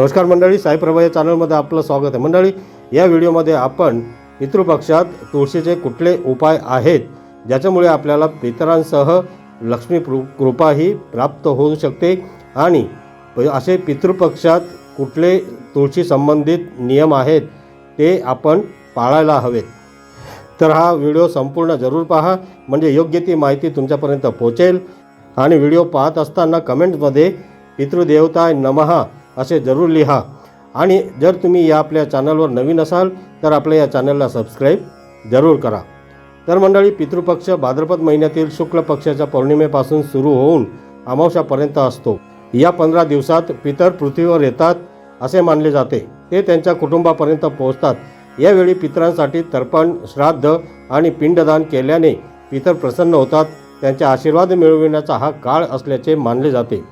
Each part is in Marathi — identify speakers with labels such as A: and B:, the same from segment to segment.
A: नमस्कार मंडळी साईप्रभा या चॅनलमध्ये आपलं स्वागत आहे. मंडळी या व्हिडिओमध्ये आपण पितृपक्षात तुळशीचे कुठले उपाय आहेत ज्याच्यामुळे आपल्याला पितरांसह लक्ष्मी कृ- कृपाही प्राप्त होऊ शकते आणि असे पितृपक्षात कुठले तुळशी संबंधित नियम आहेत ते आपण पाळायला हवेत. तर हा व्हिडिओ संपूर्ण जरूर पहा म्हणजे योग्य ती माहिती तुमच्यापर्यंत पोहोचेल. आणि व्हिडिओ पाहत असताना कमेंटमध्ये पितृदेवताय नमहा असे जरूर लिहा. आणि जर तुम्ही या आपल्या चॅनलवर नवीन असाल तर आपल्या या चॅनलला सबस्क्राईब जरूर करा. तर मंडळी पितृपक्ष भाद्रपद महिन्यातील शुक्ल पक्षाच्या पौर्णिमेपासून सुरू होऊन अमावश्यापर्यंत असतो. या पंधरा दिवसात पितर पृथ्वीवर येतात असे मानले जाते. ते त्यांच्या कुटुंबापर्यंत पोहोचतात. यावेळी पितरांसाठी तर्पण श्राद्ध आणि पिंडदान केल्याने पितर प्रसन्न होतात. त्यांचे आशीर्वाद मिळविण्याचा हा काळ असल्याचे मानले जाते.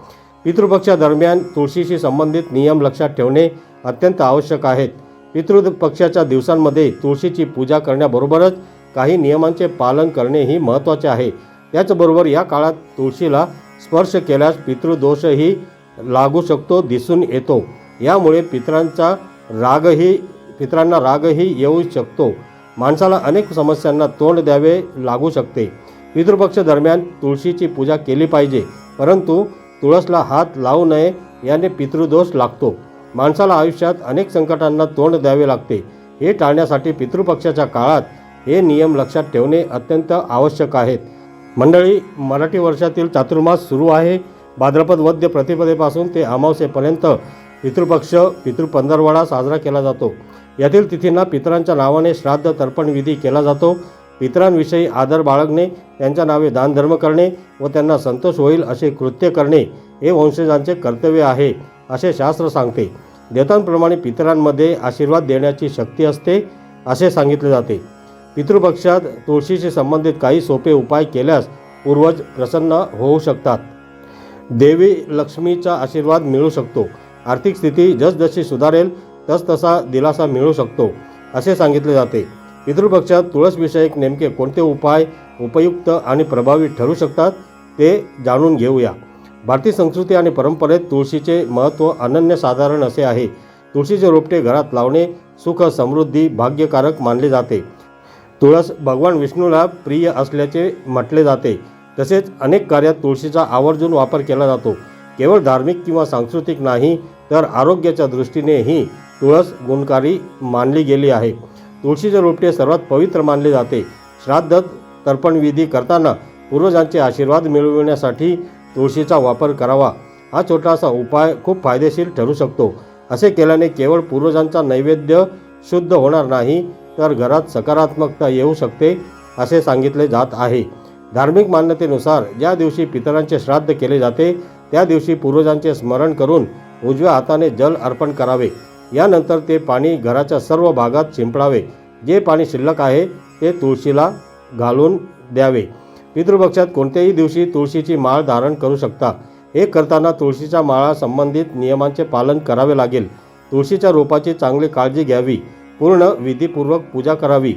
A: पितृपक्षादरम्यान तुळशीशी संबंधित नियम लक्षात ठेवणे अत्यंत आवश्यक आहेत. पितृपक्षाच्या दिवसांमध्ये तुळशीची पूजा करण्याबरोबरच काही नियमांचे पालन करणे ही महत्त्वाचे आहे. त्याचबरोबर या काळात तुळशीला स्पर्श केल्यास पितृदोषही लागू शकतो दिसून येतो. यामुळे पितरांचा रागही पितरांना रागही येऊ शकतो. माणसाला अनेक समस्यांना तोंड द्यावे लागू शकते. पितृपक्ष दरम्यान तुळशीची पूजा केली पाहिजे परंतु तुळसला हात लावू नये याने पितृदोष लागतो. माणसाला आयुष्यात अनेक संकटांना तोंड द्यावे लागते. हे टाळण्यासाठी पितृपक्षाच्या काळात हे नियम लक्षात ठेवणे अत्यंत आवश्यक आहेत. मंडळी मराठी वर्षातील चातुर्मास सुरू आहे. भाद्रपद वद्य प्रतिपदेपासून ते अमावस्येपर्यंत पितृपक्ष पितृपंधरवाडा साजरा केला जातो. यातील तिथींना पितरांच्या नावाने श्राद्ध तर्पण विधी केला जातो. पितरांविषयी आदर बाळगणे त्यांच्या नावे दानधर्म करणे व त्यांना संतोष होईल असे कृत्य करणे हे वंशजांचे कर्तव्य आहे असे शास्त्र सांगते. देवतांप्रमाणे पितरांमध्ये आशीर्वाद देण्याची शक्ती असते असे सांगितले जाते. पितृपक्षात तुळशीशी संबंधित काही सोपे उपाय केल्यास पूर्वज प्रसन्न होऊ शकतात. देवी लक्ष्मीचा आशीर्वाद मिळू शकतो. आर्थिक स्थिती जसजशी सुधारेल तसतसा दिलासा मिळू शकतो असे सांगितले जाते. पितृपक्षात तुळसविषयक नेमके कोणते उपाय उपयुक्त आणि प्रभावी ठरू शकतात ते जाणून घेऊया. भारतीय संस्कृती आणि परंपरेत तुळशीचे महत्त्व अनन्यसाधारण असे आहे. तुळशीचे रोपटे घरात लावणे सुख समृद्धी भाग्यकारक मानले जाते. तुळस भगवान विष्णूला प्रिय असल्याचे म्हटले जाते. तसेच अनेक कार्यात तुळशीचा आवर्जून वापर केला जातो. केवळ धार्मिक किंवा सांस्कृतिक नाही तर आरोग्याच्या दृष्टीनेही तुळस गुणकारी मानली गेली आहे. तुळशीचे रोपटे सर्वात पवित्र मानले जाते. श्राद्ध तर्पणविधी करताना पूर्वजांचे आशीर्वाद मिळविण्यासाठी तुळशीचा वापर करावा. हा छोटासा उपाय खूप फायदेशीर ठरू शकतो. असे केल्याने केवळ पूर्वजांचा नैवेद्य शुद्ध होणार नाही तर घरात सकारात्मकता येऊ शकते असे सांगितले जात आहे. धार्मिक मान्यतेनुसार ज्या दिवशी पितरांचे श्राद्ध केले जाते त्या दिवशी पूर्वजांचे स्मरण करून उजव्या हाताने जल अर्पण करावे. यानंतर ते पाणी घराच्या सर्व भागात शिंपडावे. जे पाणी शिल्लक आहे ते तुळशीला घालून द्यावे. पितृपक्षात कोणत्याही दिवशी तुळशीची माळ धारण करू शकता. हे करताना तुळशीच्या माळा संबंधित नियमांचे पालन करावे लागेल. तुळशीच्या रोपाची चांगली काळजी घ्यावी. पूर्ण विधीपूर्वक पूजा करावी.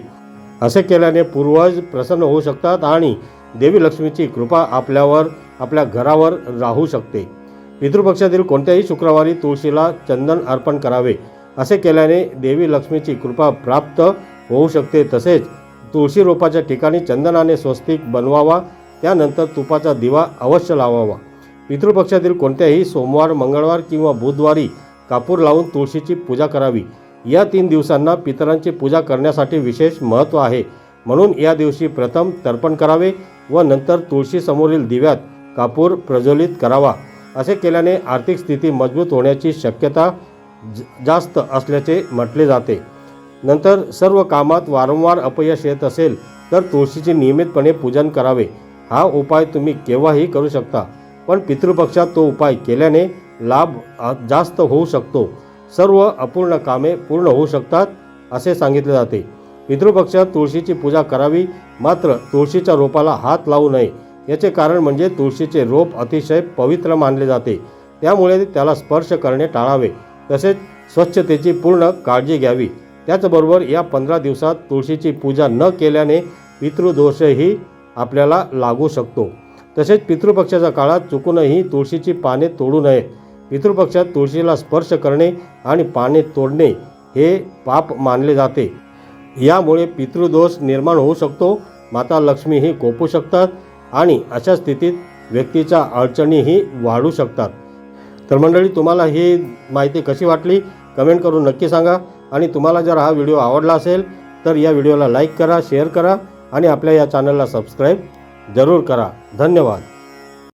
A: असे केल्याने पूर्वज प्रसन्न होऊ शकतात आणि देवी लक्ष्मीची कृपा आपल्यावर आपल्या घरावर राहू शकते. पितृपक्षातील कोणत्याही शुक्रवारी तुळशीला चंदन अर्पण करावे असे केल्याने देवी लक्ष्मीची कृपा प्राप्त होऊ शकते. तसेच तुळशी रोपाच्या ठिकाणी चंदनाने स्वस्तिक बनवावा त्यानंतर तुपाचा दिवा अवश्य लावावा. पितृपक्षातील कोणत्याही सोमवार मंगळवार किंवा बुधवारी कापूर लावून तुळशीची पूजा करावी. या तीन दिवसांना पितरांची पूजा करण्यासाठी विशेष महत्त्व आहे. म्हणून या दिवशी प्रथम तर्पण करावे व नंतर तुळशीसमोरील दिव्यात कापूर प्रज्वलित करावा. असे केल्याने आर्थिक स्थिती मजबूत होण्याची शक्यता जास्त असल्याचे म्हटले जाते. नंतर सर्व कामात वारंवार अपयश येत असेल तर तुळशीचे नियमितपणे पूजन करावे. हा उपाय तुम्ही केव्हाही करू शकता पण पितृपक्षात तो उपाय केल्याने लाभ जास्त होऊ शकतो. सर्व अपूर्ण कामे पूर्ण होऊ शकतात असे सांगितले जाते. पितृपक्षात तुळशीची पूजा करावी मात्र तुळशीच्या रोपाला हात लावू नये. याचे कारण म्हणजे तुळशीचे रोप अतिशय पवित्र मानले जाते. त्यामुळे त्याला स्पर्श करणे टाळावे. तसेच स्वच्छतेची पूर्ण काळजी घ्यावी. त्याचबरोबर या पंधरा दिवसात तुळशीची पूजा न केल्याने पितृदोषही आपल्याला लागू शकतो. तसेच पितृपक्षाच्या काळात चुकूनही तुळशीची पाने तोडू नये. पितृपक्षात तुळशीला स्पर्श करणे आणि पाने तोडणे हे पाप मानले जाते. यामुळे पितृदोष निर्माण होऊ शकतो. माता लक्ष्मीही कोपू शकतात. आणि अशा स्थितीत व्यक्तीच्या अडचणीही वाढू शकतात. तर मंडळी तुम्हाला ही माहिती कशी वाटली? कमेंट करून नक्की सांगा. आणि तुम्हाला जर हा व्हिडिओ आवडला असेल तर या व्हिडिओला लाईक करा शेअर करा आणि आपल्या या चॅनलला सबस्क्राईब जरूर करा. धन्यवाद.